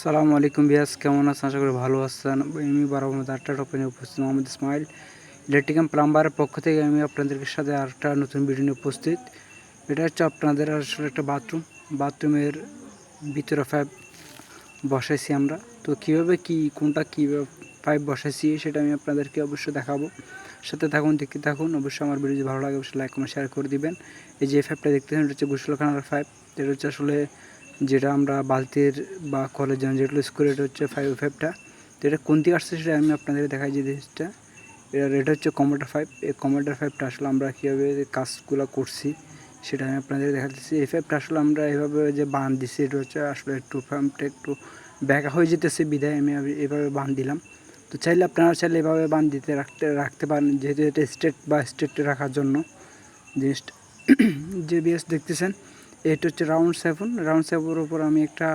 সালামু আলাইকুম বিয়াস কেমন আছেন? আশা করি ভালো আছেন। আমি বারামত আটটা টপেনে উপস্থিত, মোহাম্মদ ইসমাইল ইলেকট্রিক্যাম প্লাম্বারের পক্ষ থেকে আমি আপনাদের সাথে আরেকটা নতুন ভিডিও নিয়ে উপস্থিত। এটা হচ্ছে আপনাদের আসলে একটা বাথরুম বাথরুমের ভিতরে পাইপ বসাইছি আমরা। তো কীভাবে কি, কোনটা কীভাবে পাইপ বসাইছি সেটা আমি আপনাদেরকে অবশ্যই দেখাবো। সাথে থাকুন, দেখতে থাকুন। অবশ্যই আমার ভিডিও যদি ভালো লাগে, অবশ্যই লাইক কমেন্ট শেয়ার করে দিবেন। এই যে পাইপটা দেখতেছেন, এটা হচ্ছে গোসলখানার পাইপ এটা হচ্ছে আসলে যেটা আমরা বালতির বা কলের জন্য যেগুলো করি এটা হচ্ছে ফাইভ ফাইভটা তো এটা কোন দিকে আসছে সেটা আমি আপনাদের দেখাই যে জিনিসটা। এর এটা হচ্ছে কম্পিউটার ফাইভ এই কম্পিউটার ফাইভটা আসলে আমরা কীভাবে কাজগুলো করছি সেটা আমি আপনাদের দেখাচ্ছি এই ফাইভটা আসলে আমরা এভাবে যে বান দিছি, এটা হচ্ছে আসলে একটু ফার্মটা একটু ব্যাকা হয়ে যেতেছে বিদায় আমি এভাবে বান দিলাম। তো চাইলে আপনারা চাইলে এভাবে বান দিতে রাখতে রাখতে পারেন, যেহেতু এটা স্টেট বা স্টেট রাখার জন্য। জিনিসটা যে বিএস দেখতেছেন এটা হচ্ছে রাউন্ড সেভেন রাউন্ড সেভেনের উপর আমি একটা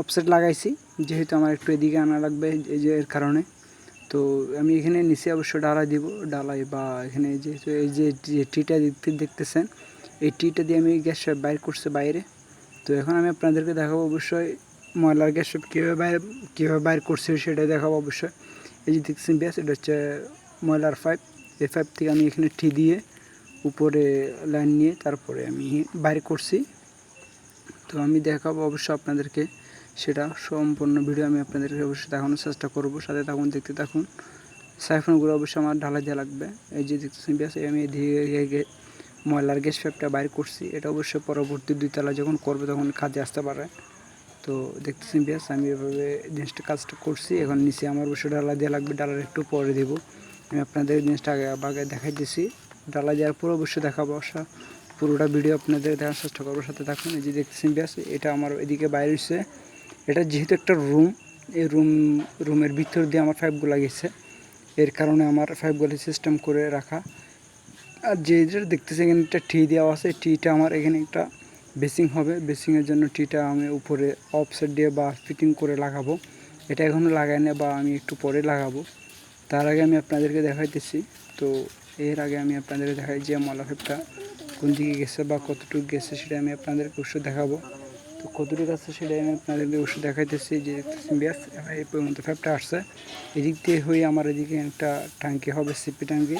অফসেট লাগাইছি, যেহেতু আমার একটু এদিকে আনা লাগবে, এই যে এর কারণে। তো আমি এখানে নিচে অবশ্য ডালাই দিব, ডালাই বা এখানে যেহেতু এই যে যে টিটা দেখতে দেখতেছেন, এই টিটা দিয়ে আমি গ্যাস বাইর করছি বাইরে। তো এখন আমি আপনাদেরকে দেখাবো অবশ্যই ময়লার গ্যাস কীভাবে বাইরে, কীভাবে বাইর করছি সেটাই দেখাবো অবশ্যই। এই যে দেখছেন, ব্যাস, এটা হচ্ছে ময়লার পাইপ। এই পাইপ থেকে আমি এখানে টি দিয়ে উপরে লাইন নিয়ে তারপরে আমি বাইরে করছি। তো আমি দেখাবো অবশ্যই আপনাদেরকে সেটা সম্পূর্ণ ভিডিও আমি আপনাদেরকে অবশ্যই দেখানোর চেষ্টা করব। সাথে থাকুন, দেখতে থাকুন। সাইফোনগুলো অবশ্যই আমার ঢালা দেওয়া লাগবে। এই যে দেখতেছেন ব্যাস আমি এদিকে ময়লার গ্যাস ফ্যাপটা বাইর করছি। এটা অবশ্যই পরবর্তী দুই তলা যখন করবে তখন কাজে আসতে পারে। তো দেখতেছেন ব্যাস, আমি এভাবে জিনিসটা কাজটা করছি। এখন নিচে আমার অবশ্যই ডালা দেওয়া লাগবে। ডালার একটু পরে দেবো। আমি আপনাদের জিনিসটা আগে আগে দেখাই দিছি। ডালা দেওয়ার পর অবশ্যই দেখাবো। আসা পুরোটা ভিডিও আপনাদের দেখার চেষ্টা করব। সাথে থাকুন, এই যে দেখতেছেন ব্যাস, এটা আমার এদিকে বাইরে হচ্ছে এটা যেহেতু একটা রুম, এই রুম, রুমের ভিতর দিয়ে আমার পাইপগুলো গেছে। এর কারণে আমার পাইপগুলো সিস্টেম করে রাখা। আর যে যেটা দেখতেছে এখানে একটা টি দেওয়া আছে। টিটা আমার এখানে একটা বেসিং হবে। বেসিংয়ের জন্য টিটা আমি উপরে অফসেট দিয়ে বা ফিটিং করে লাগাবো। এটা এখনও লাগাই না বা আমি একটু পরে লাগাবো। তার আগে আমি আপনাদেরকে দেখাইতেছি। তো এর আগে আমি আপনাদেরকে দেখাই যে মলাফেপটা কোন দিকে গেছে বা কতটুকু গেছে সেটা আমি আপনাদেরকে অবশ্যই দেখাবো। তো কতটুকু আছে সেটা আমি আপনাদেরকে অবশ্যই দেখাইতেছি যে ব্যাস, এই পর্যন্ত ফ্যাপটা আসছে। এদিক দিয়ে হয়ে আমার এদিকে একটা ট্যাঙ্কি হবে, সিপি ট্যাঙ্কি।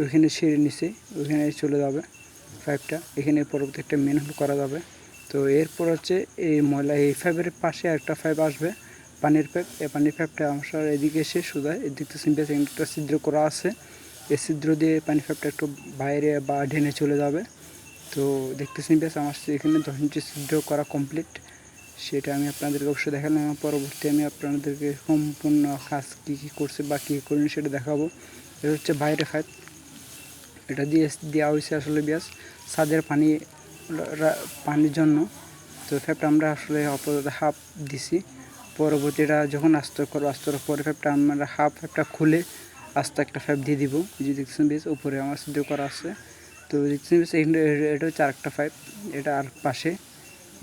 ওইখানে সেরে নিচে, ওইখানে চলে যাবে পাইপটা এখানে পরবর্তী একটা মেন করা যাবে। তো এরপর হচ্ছে এই ময়লা, এই ফাইভের পাশে একটা ফাইভ আসবে, পানির পাইপ এই পানির পাইপটা আমার এদিকে এসে সুদায় এদিক থেকে সিম্পিয়াস একটা ছিদ্র করা আছে। এই ছিদ্র দিয়ে পানি পাইপটা একটু বাইরে বা ঢেনে চলে যাবে। তো দেখতেছেন বেশ, আমার এখানে দশ ইঞ্চি ছিদ্র করা কমপ্লিট সেটা আমি আপনাদেরকে অবশ্যই দেখালাম পরবর্তী আমি আপনাদেরকে সম্পূর্ণ কাজ কী কী করছে বা কী করিনি সেটা দেখাবো। এটা হচ্ছে বাইরে ফাইপ এটা দিয়ে দেওয়া হয়েছে আসলে ব্যাস ছাদের পানি পানির জন্য। তো ফ্যাপটা আমরা আসলে অপরাধ হাফ দিছি। পরবর্তীটা যখন আস্ত করব, আস্তর পরে ফ্যাপটা আমরা হাফ ফ্যাপটা খুলে আস্তে একটা ফ্যাপ দিয়ে দিব। যে দেখছেন বেশ, উপরে আমার সিদ্ধ করা আছে। তো দেখছেন বেশ এটা হচ্ছে আরেকটা পাইপ এটা আর পাশে।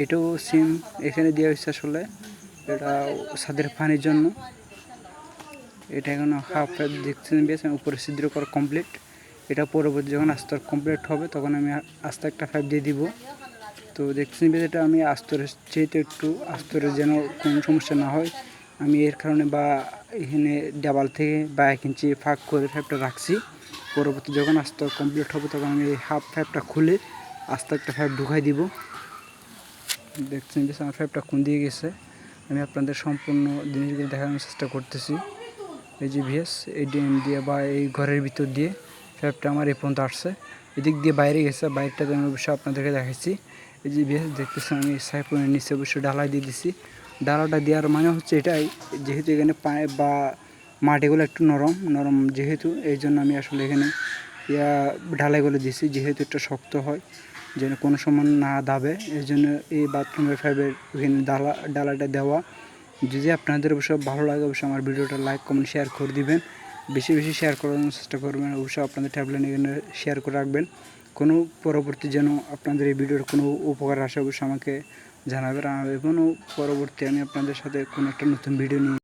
এটাও সিম এখানে দেওয়া হয়েছে আসলে। এটা ছাদের পানির জন্য। এটা এখন হাফ পাইপ দেখছেন বেশ উপরে ছিদ্র করা কমপ্লিট এটা পরবর্তী যখন আস্তর কমপ্লিট হবে, তখন আমি আস্তে একটা পাইপ দিয়ে দিব। তো দেখছেন বেশ, এটা আমি আস্তরের চেয়েতে একটু, আস্তরের যেন কোনো সমস্যা না হয়। আমি এর কারণে বা এখানে দেওয়াল থেকে বা এক ইঞ্চি ফাঁক করে পাইপটা রাখছি। পরবর্তী যখন আস্তে কমপ্লিট হবে, তখন আমি হাফ পাইপটা খুলে আস্তে একটা পাইপ ঢুকাই দিব। দেখছেন যে আমার পাইপটা কোন দিয়ে গেছে। আমি আপনাদের সম্পূর্ণ জিনিসগুলো দেখানোর চেষ্টা করতেছি। এই যে ভিএস এই ডিএম দিয়ে বা এই ঘরের ভিতর দিয়ে পাইপটা আমার এই পর্যন্ত আসছে। এদিক দিয়ে বাইরে গেছে, বাইরটা আমি অবশ্যই আপনাদেরকে দেখাচ্ছি। এই যে ভিএস দেখতেছেন আমি সাইফোনের নিচে অবশ্যই ডালাই দিয়ে দিছি। ডালাটা দেওয়ার মানে হচ্ছে এটাই, যেহেতু এখানে পায়ে বা মাটিগুলো একটু নরম নরম যেহেতু, এই জন্য আমি আসলে এখানে ইয়া ঢালাইগুলো দিছি, যেহেতু একটু শক্ত হয়, যেন কোনো সময় না দাবে। এই জন্য এই বাথরুমের ফাইভের ওখানে ডালা, ডালাটা দেওয়া। যদি আপনাদের অবশ্যই ভালো লাগে, অবশ্যই আমার ভিডিওটা লাইক কমেন্ট শেয়ার করে দিবেন। বেশি বেশি শেয়ার করার চেষ্টা করবেন, অবশ্যই আপনাদের ট্যাবলেট এখানে শেয়ার করে রাখবেন। কোনো পরবর্তী যেন আপনাদের এই ভিডিওর কোনো উপকার আসে, অবশ্যই আমাকে জানাবেন। এবং পরবর্তী আমি আপনাদের সাথে কোনো একটা নতুন ভিডিও নিয়ে